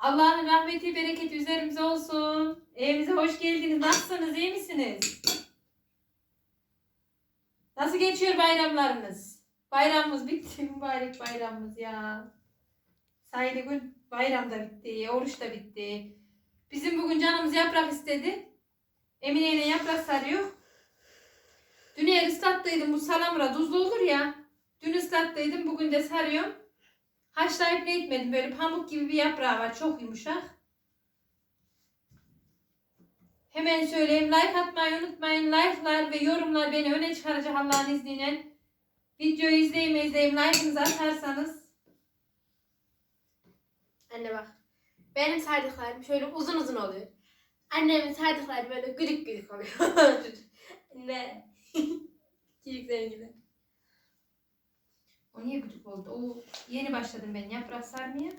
Allah'ın rahmeti, bereketi üzerimize olsun. Evimize hoş geldiniz. Nasılsınız? iyi misiniz? Nasıl geçiyor bayramlarınız? Bayramımız bitti. Mübarek bayramımız ya. Sayılı gün bayram da bitti. Oruç da bitti. Bizim bugün canımız yaprak istedi. Emine ile yaprak sarıyor. Dün eğer ıslattıydım bu salamura tuzlu olur ya. Dün ıslattıydım bugün de sarıyorum. Haşlayıp ne etmedim böyle pamuk gibi bir yaprağı var çok yumuşak. Hemen söyleyeyim like atmayı unutmayın. Like'lar ve yorumlar beni öne çıkaracak Allah'ın izniyle. Videoyu izleyeyim izleyeyim like'ınızı atarsanız. Anne bak. Benim saydıklarım şöyle uzun uzun oluyor. Annemin saydıkları böyle gülük gülük oluyor. Anne. Çocukların gibi. O niye gıcık oldu? O yeni başladım ben yaprak sarmaya.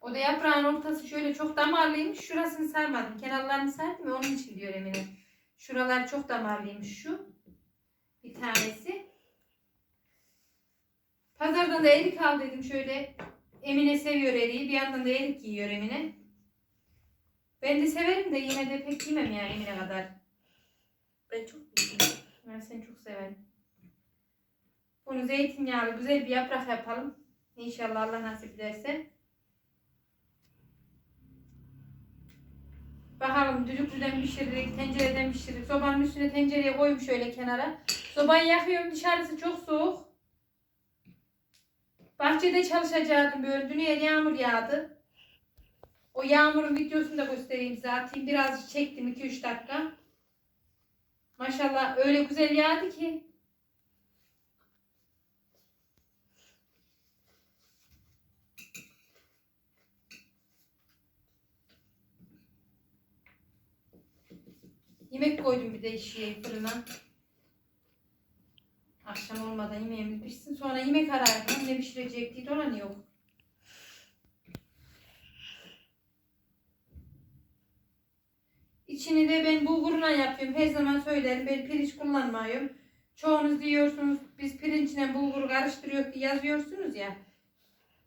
O da yaprağın ortası şöyle çok damarlıymış. Şurasını sarmadım. Kenarlarını sardım ya onun için diyor Emine. Şuralar çok damarlıymış şu. Bir tanesi. Pazardan da erik aldıydım şöyle. Emine seviyor eriği. Bir yandan da erik yiyor Emine. Ben de severim de yine de pek yemem ya Emine kadar. Ben çok mutluyum. Ben seni çok severim. Bunu zeytinyağlı güzel bir yaprak yapalım. İnşallah Allah nasip ederse. Bakalım düdüklüden pişirdik, tencereden pişirdik. Sobanın üstüne tencereye koyup şöyle kenara. Sobayı yakıyorum dışarısı çok soğuk. Bahçede çalışacaktım böyle. Dün yağmur yağdı. O yağmurun videosunu da göstereyim size. Atayım. Biraz çektim 2-3 dakika. Maşallah öyle güzel yağdı ki. Yemek koydum bir de şeye fırına. Akşam olmadan yemeğimiz pişsin. Sonra yemek ararım. Ne pişirecek diye olan yok. İçini de ben bulguruna yapıyorum. Her zaman söylerim. Ben pirinç kullanmıyorum. Çoğunuz diyorsunuz biz pirinçle bulguru karıştırıyor diye yazıyorsunuz ya.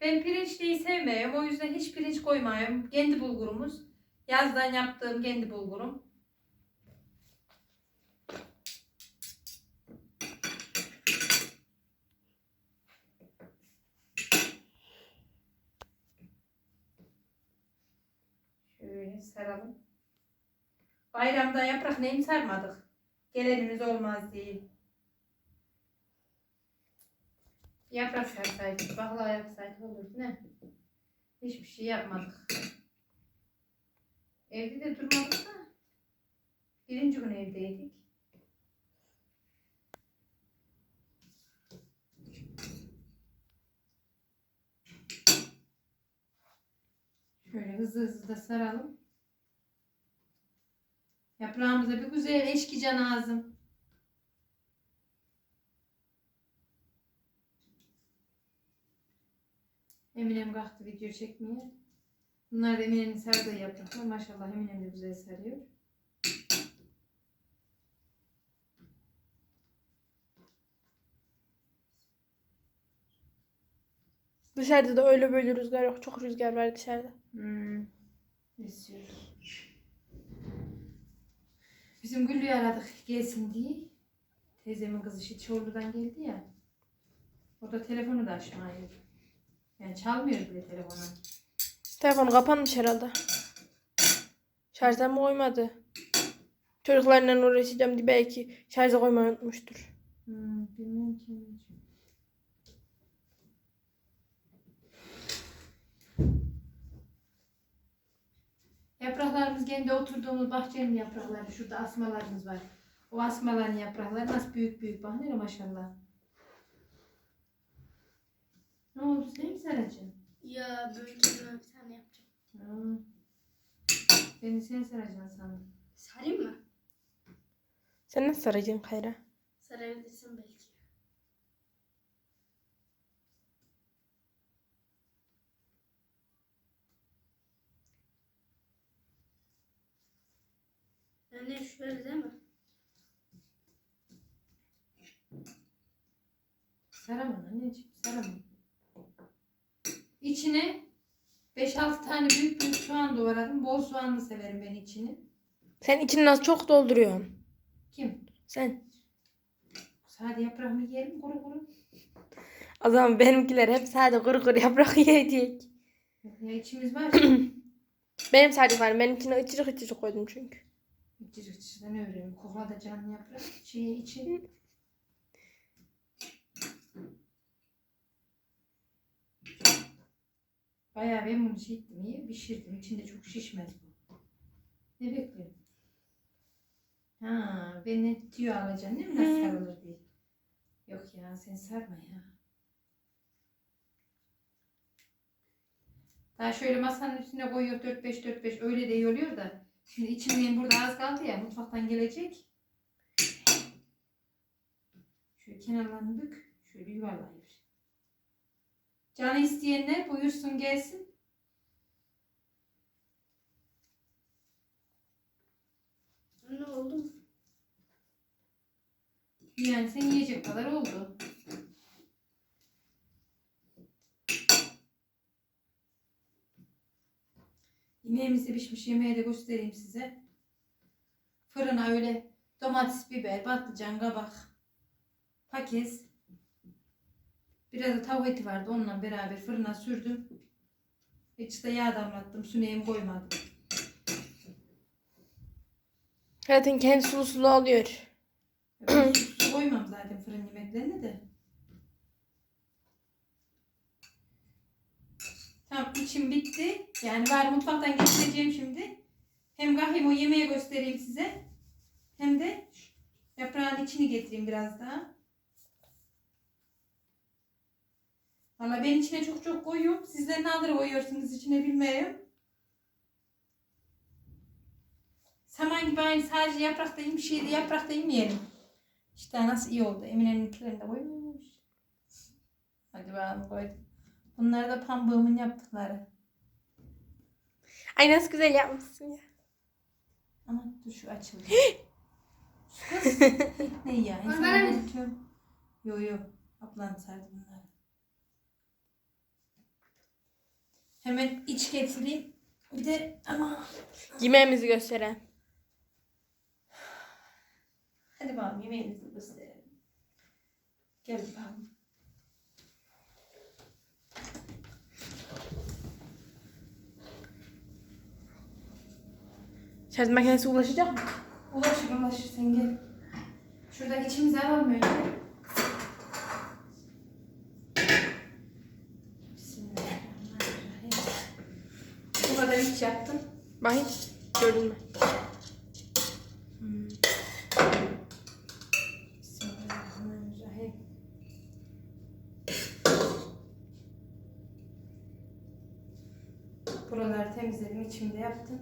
Ben pirinçliyi sevmiyorum. O yüzden hiç pirinç koymuyorum. Kendi bulgurumuz. Yazdan yaptığım kendi bulgurum. Şöyle saralım. Bayramda yaprak neyini sarmadık. Gelenimiz olmaz diye. Yaprak sarsaydık, baklava yapsaydık olurdu ne? Hiçbir şey yapmadık. Evde de durmadık da. Birinci gün evdeydik. Şöyle hızlı hızlı da saralım. Yaprağımıza bir güzel eşkican lazım. Eminem kalktı video çekmeye. Bunlar da Emine'nin sardığı yapraklar. Maşallah Eminem de güzel sarıyor. Dışarıda da öyle böyle rüzgar yok. Çok rüzgar var dışarıda. Hmm. Esiyor. Bizim Güllü'yü aradık gelsin diye. Teyzemin kızı Şitçoğlu'dan geldi ya. O da telefonu da açmıyor. Yani çalmıyor bile telefonu. Telefonu kapanmış herhalde. Şarjdan mı koymadı? Çocuklarla uğraşacağım diye belki şarja koymayı unutmuştur. Hmm, bilmiyorum ki. Yapraklarımız kendi oturduğumuz bahçenin yaprakları. Şurada asmalarımız var. O asmaların yaprakları nasıl büyük büyük bak ne maşallah. Ne oldu sen mi saracaksın? Ya böyle kendime bir tane yapacağım. Ha. Beni sen saracaksın sandım. Sarayım mı? Sen nasıl saracaksın Kayra? Sarabilirsin belki. Anne şöyle değil mi? Saramam anneciğim saramam. İçine 5-6 tane büyük büyük soğan doğradım. Bol soğanlı severim ben içini. Sen içini nasıl çok dolduruyorsun? Kim? Sen. Sade yaprak mı yiyelim kuru kuru? O zaman benimkiler hep sadece kuru kuru yaprak yiyecek. Ya içimiz var. Benim sadece var. Ben içine ıçırık ıçırık koydum çünkü. Cırıkçıdan öğrenelim. Kokla da canlı yaprak. Şey için. Bayağı ben bunu şey ettim iyi pişirdim. İçinde çok şişmez bu. Ne bekliyorsun? Ha, beni diyor alacaksın değil mi? Nasıl sarılır diye. Yok ya sen sarma ya. Daha şöyle masanın üstüne koyuyor 4-5 4-5 öyle de iyi oluyor da. Şimdi içimden burada az kaldı ya mutfaktan gelecek. Şöyle kenarlarını bük. Şöyle yuvarlayır. Canı isteyenler buyursun gelsin. Ne oldu? Yani sen yiyecek kadar oldu. Yemeğimiz de pişmiş. Yemeği de göstereyim size. Fırına öyle domates, biber, patlıcan, kabak, paket. Biraz da tavuk eti vardı. Onunla beraber fırına sürdüm. Hiç de yağ damlattım. Süneyim koymadım. Zaten kendi sulu sulu oluyor. Ben su koymam zaten fırın yemeklerine de. İçim bitti. Yani var mutfaktan getireceğim şimdi. Hem kahvemi o yemeğe göstereyim size. Hem de yaprağın içini getireyim biraz daha. Valla ben içine çok çok koyuyorum. Sizler ne kadar koyuyorsunuz içine bilmiyorum. Saman gibi aynı sadece yaprakta bir şeydi yaprakta yemeyelim. İşte nasıl iyi oldu. Emine'ninkilerini de koymuş. Hadi bakalım koydum. Bunlar da pambığımın yaptıkları. Ay nasıl güzel yapmışsın ya. Ama dur şu açıldı. Kız ne ya? İnsan Onlara mı? unutuyorum. Yo yo. Ablan sardı bunları. Hemen iç getireyim. Bir de ama Yemeğimizi gösteren. hadi bakalım yemeğimizi gösterelim. Gel bakalım. Şarj makinesi ulaşacak mı? Ulaşır ulaşır sen gel. Şuradan içimizi alalım önce. Bismillahirrahmanirrahim. Bu kadar iç yaptım. Bakayım. Gördün mü? Bismillahirrahmanirrahim. Buraları temizledim, içimde yaptım.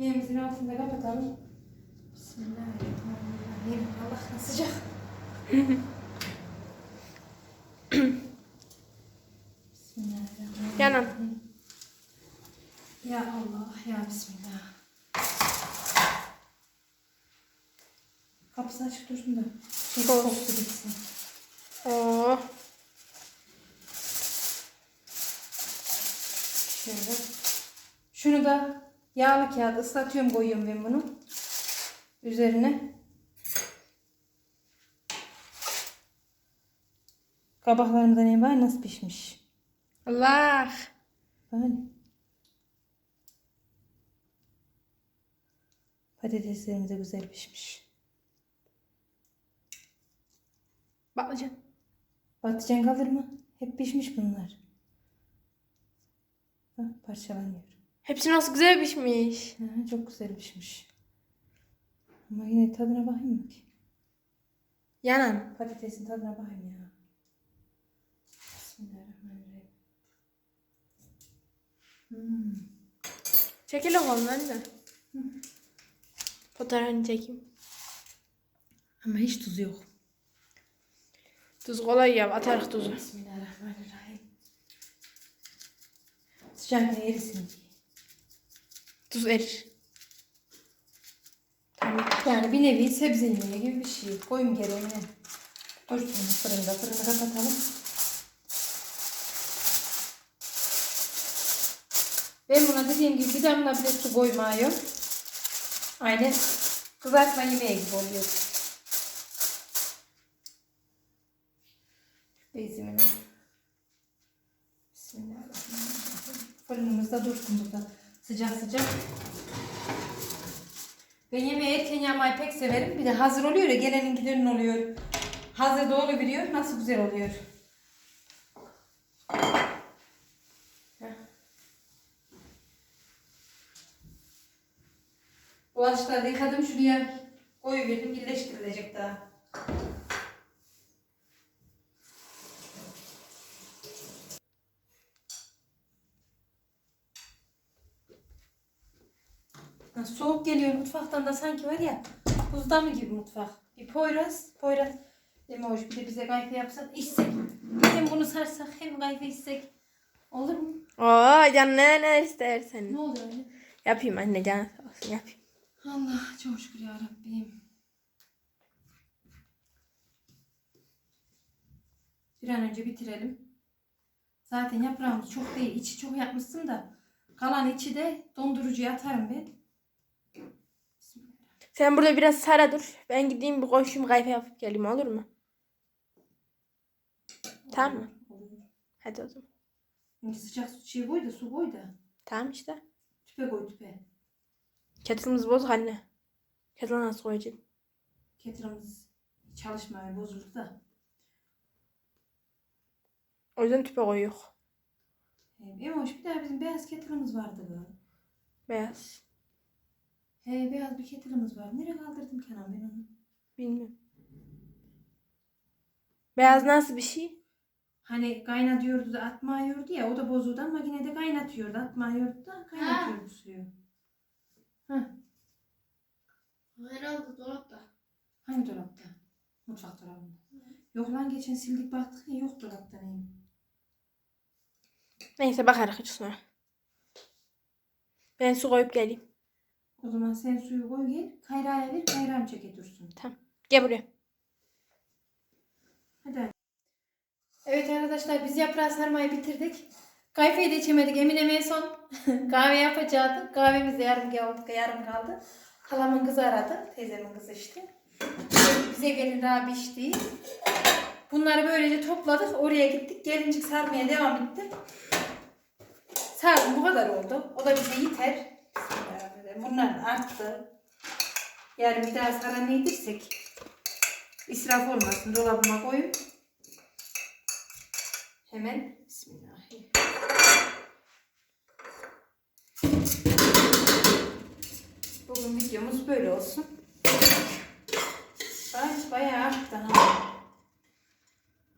Yemeğimizin altını da kapatalım. Bismillahirrahmanirrahim. Allah sıcak. Bismillahirrahmanirrahim. Yanım. Ya Allah ya Bismillah. Kapısını açık dursun da. Şey Olsun. koktu gitsin. Oo. Şöyle. Şunu da yağlı kağıda ıslatıyorum koyuyorum ben bunu. Üzerine. Kabaklarımda ne var nasıl pişmiş. Allah. Böyle. Patateslerimiz de güzel pişmiş. Patlıcan. Patlıcan kalır mı? Hep pişmiş bunlar. Bak parçalanıyor. Hepsi nasıl güzel pişmiş. Ha, çok güzel pişmiş. Ama yine tadına bakayım mı ki? Yanım. Patatesin tadına bakayım ya. Bismillahirrahmanirrahim. Hmm. Çekelim onları da. Fotoğrafını çekeyim. Ama hiç tuzu yok. Tuz kolay ya. Atarız tuzu. Bismillahirrahmanirrahim. Sıcak erisin diye. Tuz erir. Yani bir nevi sebze yemeği gibi bir şey. Koyun gereğine. Dursun fırında. Fırını kapatalım. Ben buna dediğim gibi bir damla bile su koymuyorum. Aynen kızartma yemeği gibi oluyor. Bezimini. Bismillahirrahmanirrahim. Fırınımızda dursun burada. Sıcak sıcak. Ben yemeği erken yapmayı pek severim. Bir de hazır oluyor ya gelenin oluyor. Hazır da olabiliyor. Nasıl güzel oluyor. Bulaşıkları yıkadım şuraya. Koyuverdim birleştirilecek daha. Ha, Soğuk geliyor mutfaktan da sanki var ya buzda mı gibi mutfak. Bir Poyraz, Poyraz deme hoş bir de bize kayfe yapsak içsek. Hem bunu sarsak hem kayfe içsek. Olur mu? Oo can ne ne istersen. Ne oluyor öyle? Yapayım anne can sağ olsun yapayım. Allah çok şükür ya Rabbim. Bir an önce bitirelim. Zaten yaprağımız çok değil. İçi çok yapmışsın da. Kalan içi de dondurucuya atarım ben. Sen burada biraz sara dur. Ben gideyim bir koşayım kayfa yapıp geleyim olur mu? Tamam mı? Hadi o zaman. Şimdi sıcak su şey koy da su koy da. Tamam işte. Tüpe koy tüpe. Kettle'ımız bozuk anne. Kettle'a nasıl koyacağım? Kettle'ımız çalışmıyor bozuldu da. O yüzden tüpe koyuyor. He, Emoş bir daha bizim beyaz kettle'ımız vardı bu. Beyaz. He beyaz bir kettle'ımız var. Nereye kaldırdım Kenan ben onu? Bilmiyorum. Beyaz nasıl bir şey? Hani kaynatıyordu da atmıyordu ya o da bozuldu ama yine de kaynatıyordu. Atmıyordu da kaynatıyordu suyu. Herhalde dolapta. Hangi dolapta? Mutfak dolabında. Yok lan geçen sildik baktık ya yok dolapta neyim. Neyse bakarız hiç sonra. Ben su koyup geleyim. O zaman sen suyu koy gel. Kayra'ya ver. Kayra'm çeke dursun. Gel buraya. Hadi. Evet arkadaşlar biz yaprağı sarmayı bitirdik. Kayfayı da içemedik. Emine'm en son kahve yapacaktık. Kahvemiz de yarım kaldı. Yarım kaldı. Halamın kızı aradı. Teyzemin kızı işte. Bize gelin Rabi içti. Bunları böylece topladık. Oraya gittik. Gelincik sarmaya devam ettim. Sardım bu kadar oldu. O da bize yeter. Bismillahirrahmanirrahim. Bunlar arttı. Yarın bir daha saran ne yedirsek israf olmasın. Dolabıma koyup hemen Bismillahirrahmanirrahim. Bugün videomuz böyle olsun. Bak bayağı arttı ha.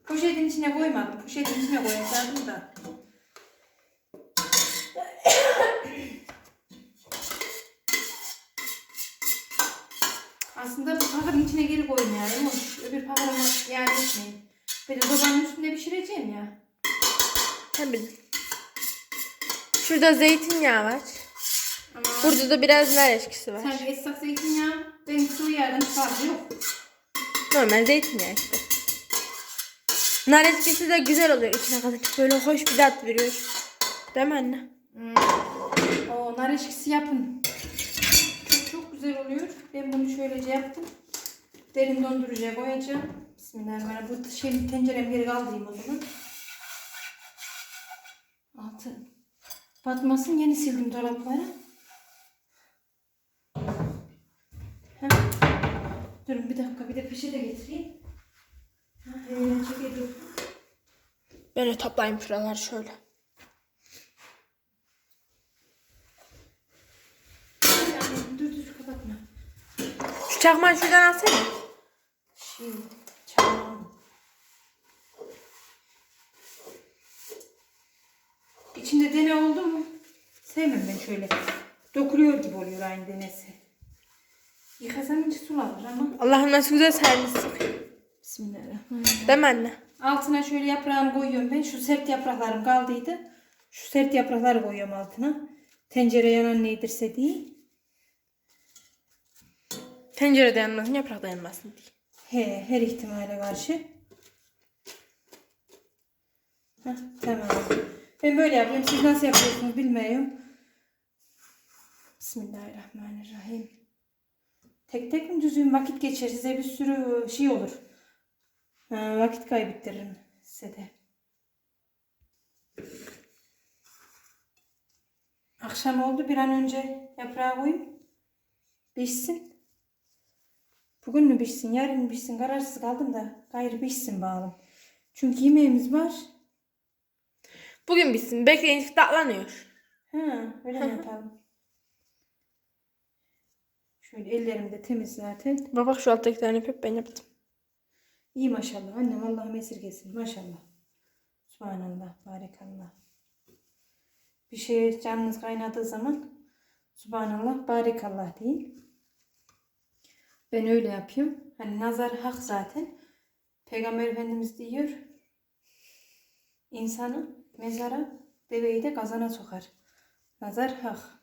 Poşetin içine koymadım. Poşetin içine koyacaktım da. Aslında bu pakarın içine geri koyun ya. Emoş. Öbür pakarama yani etmeyin. Böyle sobanın üstünde pişireceğim ya. Bilin. Şurada zeytinyağı var. Ama Burada da biraz nar eşkisi var. sanki ıslak zeytinyağı benim sıvı yağdan farkı yok. Normal zeytinyağı işte. Nar eşkisi de güzel oluyor içine katınca. Böyle hoş bir tat veriyor. Değil mi anne? Hmm. O nar eşkisi yapın. Çok çok güzel oluyor. Ben bunu şöylece yaptım. Derin dondurucuya koyacağım. Bismillahirrahmanirrahim. Bu şey tencerem geri kaldırayım o zaman. Altı. Batmasın yeni sildim dolapları. Heh. Durun bir dakika bir de peşe de getireyim. Böyle toplayayım şuralar şöyle. Dur dur kapatma. Şu çakmağı şuradan alsana. Şey, çamam. İçinde dene oldu mu? Sevmem ben şöyle. Dokuluyor gibi oluyor aynı denesi. Yıkasan içi sulanır ama. Allah'ım nasıl güzel sermişsin. Bismillahirrahmanirrahim. Değil mi anne? Altına şöyle yaprağını koyuyorum ben. Şu sert yapraklarım kaldıydı. Şu sert yaprakları koyuyorum altına. Tencere yanan neydirse diye. Tencere dayanmasın, yaprak dayanmasın diye. He, her ihtimale karşı. Heh, tamam. Ben böyle yapıyorum. Siz nasıl yapıyorsunuz bilmiyorum. Bismillahirrahmanirrahim. Tek tek mi düzgün vakit geçer size bir sürü şey olur. Ha, vakit kaybettiririm size de. Akşam oldu bir an önce yaprağı koyayım. Pişsin. Bugün mü pişsin, yarın mı pişsin kararsız kaldım da gayrı pişsin bağlım. Çünkü yemeğimiz var. Bugün bitsin. Bekleyince tatlanıyor. Ha, öyle mi yapalım? Şöyle ellerim de temiz zaten. Baba bak şu alttakilerini hep ben yaptım. İyi maşallah. Annem Allah'ım esirgesin. Maşallah. Subhanallah. Barekallah. Bir şey canınız kaynadığı zaman Subhanallah. Barekallah deyin. Ben öyle yapıyorum. Hani nazar hak zaten. Peygamber Efendimiz diyor. İnsanı mezara deveyi de kazana sokar. Nazar hak.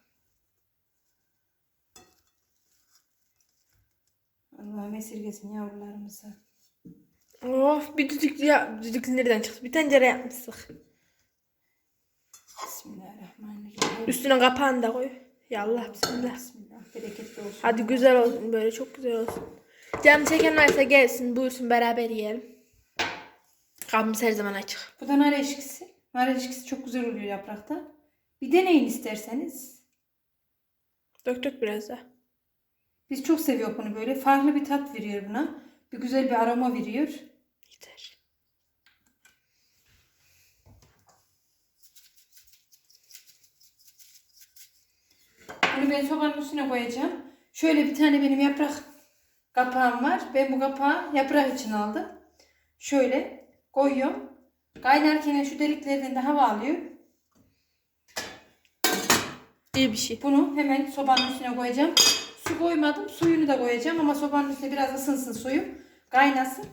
Allah'ım esirgesin yavrularımızı. Of bir düdüklü ya. Düdüklü nereden çıktı? Bir tencere yapmıştık. Bismillahirrahmanirrahim. Üstüne kapağını da koy. Ya Allah bismillah. Bismillah. Bereketli olsun. Hadi güzel olsun böyle çok güzel olsun. Canım çeken varsa gelsin buyursun beraber yiyelim. Kapımız her zaman açık. Bu da nar eşkisi. Nar eşkisi çok güzel oluyor yaprakta. Bir deneyin isterseniz. Dök dök biraz da. Biz çok seviyoruz bunu böyle. Farklı bir tat veriyor buna. Bir güzel bir aroma veriyor. Yeter. Bunu ben sobanın üstüne koyacağım. Şöyle bir tane benim yaprak kapağım var. Ben bu kapağı yaprak için aldım. Şöyle koyuyorum. Kaynarken şu deliklerden de hava alıyor. İyi bir şey. Bunu hemen sobanın üstüne koyacağım. Su koymadım. Suyunu da koyacağım ama sobanın üstüne biraz ısınsın suyum. Kaynasın.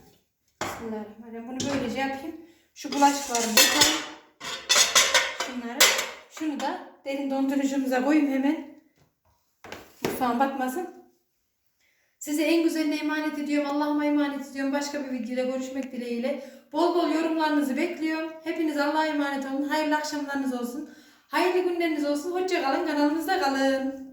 Bismillahirrahmanirrahim. Bunu böylece yapayım. Şu bulaşıklarımı koyayım. Şunları. Şunu da derin dondurucumuza koyayım hemen. Mutfağım batmasın. Size en güzeline emanet ediyorum. Allah'ıma emanet ediyorum. Başka bir videoda görüşmek dileğiyle. Bol bol yorumlarınızı bekliyorum. Hepiniz Allah'a emanet olun. Hayırlı akşamlarınız olsun. Hayırlı günleriniz olsun. Hoşça kalın. Kanalımızda kalın.